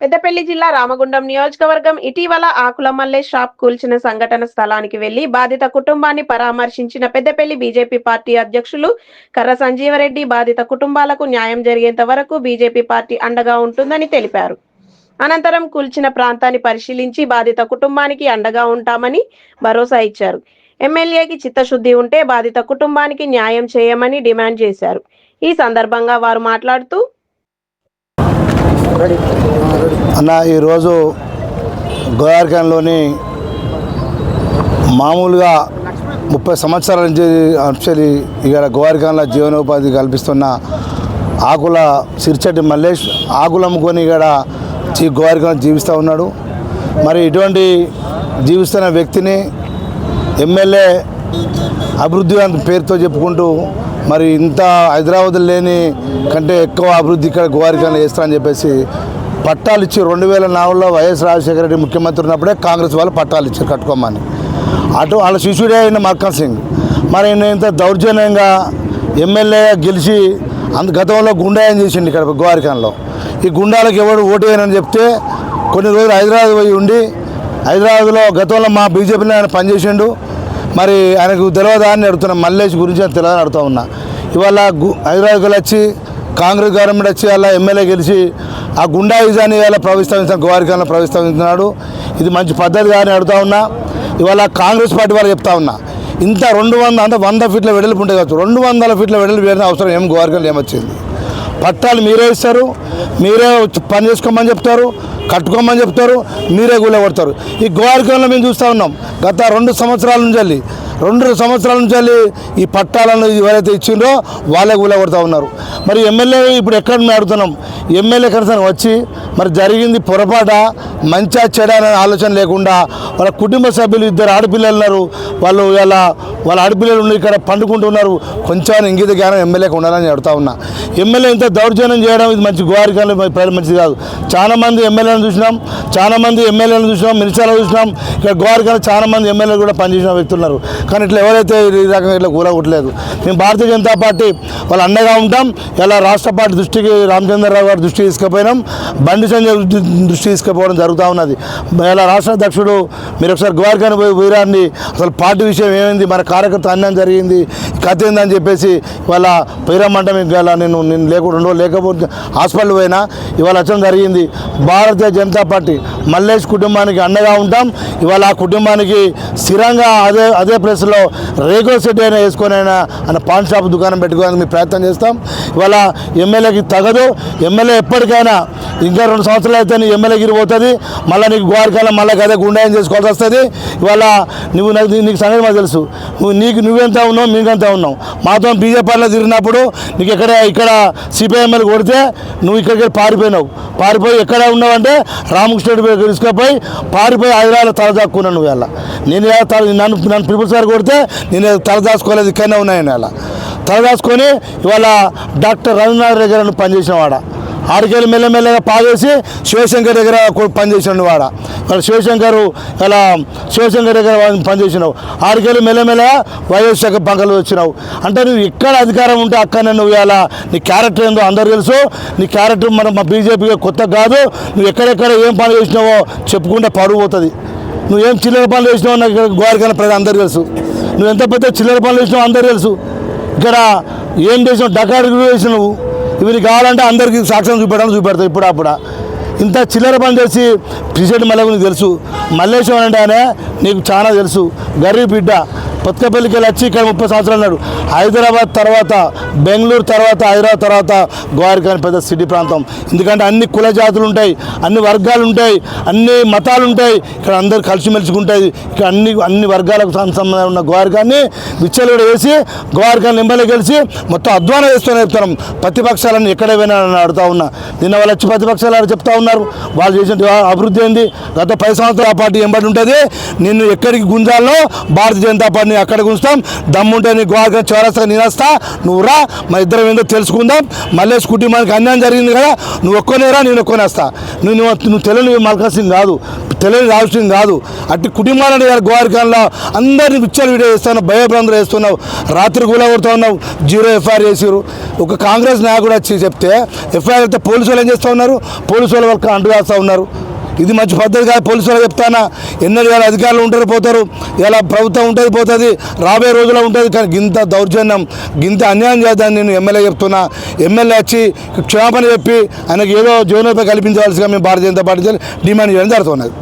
పెద్దపల్లి జిల్లా రామగుండం నియోజకవర్గం ఇటీవల ఆకుల మల్లె షాప్ కూల్చిన సంఘటన స్థలానికి వెళ్ళి బాధిత కుటుంబాన్ని పరామర్శించిన పెద్దపల్లి బీజేపీ పార్టీ అధ్యక్షులు కర్ర సంజీవరెడ్డి బాధిత కుటుంబాలకు న్యాయం జరిగేంత వరకు బీజేపీ పార్టీ అండగా ఉంటుందని తెలిపారు. అనంతరం కూల్చిన ప్రాంతాన్ని పరిశీలించి బాధిత కుటుంబానికి అండగా ఉంటామని భరోసా ఇచ్చారు. ఎమ్మెల్యేకి చిత్తశుద్ధి ఉంటే బాధిత కుటుంబానికి న్యాయం చేయమని డిమాండ్ చేశారు. ఈ సందర్భంగా వారు మాట్లాడుతూ అన్న ఈరోజు గోదావరిఖాన్లోని మామూలుగా ముప్పై సంవత్సరాల నుంచి యాక్చువల్లీ ఇక్కడ గోవారిఖాన్లో జీవనోపాధి కల్పిస్తున్న ఆకుల సిరిచెట్టి మల్లేష్ ఆకులు అమ్ముకొని ఇక్కడ జీ గోవారిఖాన్ జీవిస్తూ ఉన్నాడు. మరి ఇటువంటి జీవిస్తున్న వ్యక్తిని ఎమ్మెల్యే అభివృద్ధి పేరుతో చెప్పుకుంటూ మరి ఇంత హైదరాబాద్ లేని కంటే ఎక్కువ అభివృద్ధి ఇక్కడ గోవారిఖాన్లో చేస్తారని చెప్పేసి పట్టాలు ఇచ్చి రెండు వేల నాలుగులో వైఎస్ రాజశేఖర రెడ్డి ముఖ్యమంత్రి ఉన్నప్పుడే కాంగ్రెస్ వాళ్ళు పట్టాలు ఇచ్చారు కట్టుకోమని. అటు వాళ్ళ శిష్యుడే అయిన మక్కన్ సింగ్. మరి ఇంత దౌర్జన్యంగా ఎమ్మెల్యే గెలిచి అంత గతంలో గుండాయం చేసిండు ఇక్కడ గోవారిఖాన్లో ఈ గుండాలకు ఎవరు ఓటు వేయనని చెప్తే కొన్ని రోజులు హైదరాబాద్ పోయి ఉండి హైదరాబాద్లో గతంలో మా బీజేపీలో ఆయన పనిచేసిండు. మరి ఆయనకు తెలియదా అని అడుగుతున్నా. మల్లేష్ గురించి అని తెలియదని అడుగుతా ఉన్నా. ఇవాళ గు హైదరాబాద్కి వచ్చి కాంగ్రెస్ గవర్నమెంట్ వచ్చి అలా ఎమ్మెల్యే గెలిచి ఆ గుండాయిజాన్ని ఇలా ప్రవేశించిన గోవారికాలను ప్రవేశిస్తున్నాడు ఇది మంచి పద్ధతి కానీ అడుగుతా ఉన్నా. ఇవాళ కాంగ్రెస్ పార్టీ వాళ్ళు చెప్తా ఉన్నా. ఇంత రెండు వంద అంటే వంద ఫీట్ల వెడల్పు ఉంటాయి కావచ్చు. రెండు వందల ఫీట్ల వెడల్పు వేరే అవసరం ఏం గోవారికలు ఏమొచ్చింది పట్టాలు మీరే ఇస్తారు. మీరే పని చేసుకోమని చెప్తారు. కట్టుకోమని చెప్తారు. మీరే కొడతారు. ఈ గోవారికంలో మేము చూస్తూ ఉన్నాం. గత రెండు సంవత్సరాల నుంచి వెళ్ళి రెండు సంవత్సరాల నుంచి వెళ్ళి ఈ పట్టాలను ఎవరైతే ఇచ్చిండ్రో వాళ్ళే కూలగొడతా ఉన్నారు. మరి ఎమ్మెల్యే ఇప్పుడు ఎక్కడ మేము ఎమ్మెల్యే కనీసం వచ్చి మరి జరిగింది పొరపాట మంచిగా చెడ అనే ఆలోచన లేకుండా వాళ్ళ కుటుంబ సభ్యులు ఇద్దరు ఆడపిల్లలు ఉన్నారు. వాళ్ళు ఇలా వాళ్ళ ఆడపిల్లలు ఉండి ఇక్కడ పండుకుంటున్నారు. కొంచెం ఇంగిత జ్ఞానం ఎమ్మెల్యేకి ఉండాలని అడుగుతా ఉన్నా. ఎమ్మెల్యే ఇంత దౌర్జన్యం చేయడం ఇది మంచి గోవారికాలు మంచిది కాదు. చాలా మంది ఎమ్మెల్యేలను చూసినాం చాలా మంది ఎమ్మెల్యేలను చూసినాం మినిస్టర్లు చూసినాం. ఇక్కడ గోవారికాలు చాలా మంది ఎమ్మెల్యేలు కూడా పనిచేసిన వ్యక్తులు ఉన్నారు. కానీ ఇట్లా ఎవరైతే ఈ రకంగా ఇట్లా కూలగొట్టలేదు. మేము భారతీయ జనతా పార్టీ వాళ్ళ అండగా ఉంటాం. ఇలా రాష్ట్ర పార్టీ దృష్టికి రామచంద్రరావు గారి దృష్టికి తీసుకుపోయినాం. బండి సంజయ్ దృష్టి- తీసుకుపోవడం జరుగుతూ ఉన్నది. ఇలా రాష్ట్ర అధ్యక్షుడు మీరు ఒకసారి గోవారికాని పోయి వీరాన్ని అసలు పార్టీ విషయం ఏమైంది? మన కార్యకర్త అన్యాయం జరిగింది కథ ఏందని చెప్పేసి ఇవాళ పోయిరమ్మంటే మీకు ఇలా నేను నేను లేకుండా లేకపోతే హాస్పిటల్ పోయినా ఇవాళ వచ్చడం జరిగింది. భారతీయ జనతా పార్టీ మల్లేష్ కుటుంబానికి అండగా ఉంటాం. ఇవాళ ఆ కుటుంబానికి స్థిరంగా అదే అదే ప్లేస్లో రేగో సెట్ అయినా వేసుకొని అయినా ఆయన పాన్ షాప్ దుకాణం పెట్టుకోవడానికి మేము ప్రయత్నం చేస్తాం. ఇవాళ ఎమ్మెల్యేకి తగదు. ఎమ్మెల్యే ఎప్పటికైనా ఇంకా రెండు సంవత్సరాలు అయితే నీ ఎమ్మెల్యే గిరిపోతుంది మళ్ళీ నీకు గోవారికాలం మళ్ళీ అదే గుండాయం చేసుకోవాల్సి వస్తుంది. ఇవాళ నువ్వు నాకు నీకు సంగతి మాకు తెలుసు. నువ్వు నీకు నువ్వెంత ఉన్నావు మీకెంత ఉన్నావు మాతో బీజేపీలో తిరిగినప్పుడు నీకు ఎక్కడ ఇక్కడ సిపిఐఎంఎల్ కొడితే నువ్వు ఇక్కడికి పారిపోయినావు. పారిపోయి ఎక్కడ ఉన్నావంటే రామకృష్ణ తీసుకుపోయి పారిపోయి హైదరాబాద్ తలదాక్కున్నాను నువ్వు ఇలా నేను తల నన్ను నన్ను పీపుల్స్ గారు కొడితే నేను తలదాచుకోలేదు ఇక్కడనే ఉన్నాయని అలా తలదాచుకొని ఇవాళ డాక్టర్ రవీంద్రనాథ్ రెడ్డి గారు పనిచేసిన వాడా. ఆడికెళ్ళి మెల్లమెల్లగా పాగేసి శివశంకర్ దగ్గర కొ- పనిచేసిన వాడ. వాళ్ళ శివశంకర్ ఇలా శివశంకర్ దగ్గర పనిచేసినావు. ఆడికెళ్ళి మెల్లమెల్లగా వైఎస్ శాఖ పంకలు వచ్చినావు. అంటే నువ్వు ఎక్కడ అధికారం ఉంటే అక్కడనే నువ్వు ఇలా నీ క్యారెక్టర్ ఏందో అందరు తెలుసు. నీ క్యారెక్టర్ మన మా బీజేపీకి కొత్త కాదు. నువ్వు ఎక్కడెక్కడ ఏం పని చేసినావో చెప్పుకుంటే పరువు పోతుంది. నువ్వేం చిల్లర పనులు చేసినావో నాకు ఇక్కడ గోవారికైనా ప్రజలు అందరికీ తెలుసు. నువ్వు ఎంత పెద్ద చిల్లర పనులు చేసినావో అందరూ తెలుసు. ఇక్కడ ఏం చేసినావు? డకాడు చేసినావు. నువ్వు ఇవి కావాలంటే అందరికీ సాక్ష్యం చూపెట్టాలని చూపెడతారు ఇప్పుడు అప్పుడు. ఇంత చిల్లర పని చేసి ప్రెసిడెంట్ మళ్ళీ నీకు తెలుసు. మల్లేశ్వరం అంటే ఆయన నీకు చాలా తెలుసు. గరీబ్ బిడ్డ. కొత్తపల్లికి వెళ్ళి వచ్చి ఇక్కడ ముప్పై సంవత్సరాలు ఉన్నాడు. హైదరాబాద్ తర్వాత బెంగళూరు తర్వాత హైదరాబాద్ తర్వాత గోవారికాని పెద్ద సిటీ ప్రాంతం. ఎందుకంటే అన్ని కుల జాతులు ఉంటాయి అన్ని వర్గాలు ఉంటాయి అన్ని మతాలు ఉంటాయి. ఇక్కడ అందరు కలిసిమెలిసి ఉంటాయి. ఇక్కడ అన్ని అన్ని వర్గాలకు సంబంధం ఉన్న గోవారికాన్ని విచ్చలు వేసి గోవారికాన్ని నింబలి కలిసి మొత్తం అధ్వానం వేస్తూనే చెప్తున్నాం. ప్రతిపక్షాలను ఎక్కడ పోయినా అడుగుతా ఉన్నా. నిన్న వాళ్ళు వచ్చి ప్రతిపక్షాలు ఆడ చెప్తా ఉన్నారు. వాళ్ళు చేసిన అభివృద్ధి ఏంది? గత పది సంవత్సరాల ఆ పార్టీ ఎంబడి ఉంటుంది. నిన్ను ఎక్కడికి గుంజాలో భారతీయ జనతా పార్టీ అక్కడ ఉంచుతాం దమ్ముంటే నీ గోవారికం చౌరస్తా నేనొస్తా నువ్వు రా మా ఇద్దరం ఏందో తెలుసుకుందాం. మళ్ళీ కుటుంబానికి అన్యాయం జరిగింది కదా నువ్వు ఒక్కనేరా నేను ఒక్కనే వస్తా. నువ్వు నువ్వు తెలియని మల్కా కాదు తెలియని రావాల్సింది కాదు. అట్టి కుటుంబాలని గోవారికంలో అందరినీ పిక్చర్ వీడియో చేస్తున్నావు భయభ్రాంతులు వేస్తున్నావు రాత్రి కూడా కొడుతూ ఉన్నావు జీరో ఎఫ్ఐఆర్ చేసారు ఒక కాంగ్రెస్ నాయకుడు వచ్చి చెప్తే ఎఫ్ఐఆర్ అయితే పోలీసు వాళ్ళు ఏం చేస్తూ ఉన్నారు? పోలీసు వాళ్ళు వాళ్ళకి అంటు వేస్తూ ఉన్నారు. ఇది మంచి పద్ధతి కాదు పోలీసు వాళ్ళు చెప్తానా? ఎన్నో వేల అధికారులు ఉంటారు పోతారు. ఇలా ప్రభుత్వం ఉంటుంది పోతుంది. రాబోయే రోజుల్లో ఉంటుంది. కానీ గింత దౌర్జన్యం గింత అన్యాయం చేద్దాన్ని నేను ఎమ్మెల్యే చెప్తున్నా. ఎమ్మెల్యే వచ్చి క్షమాపణ చెప్పి ఆయనకు ఏదో జీవనోపాధి కల్పించవలసిగా మేము భారతీయ జనతా పార్టీ డిమాండ్ చేయడం జరుగుతున్నది.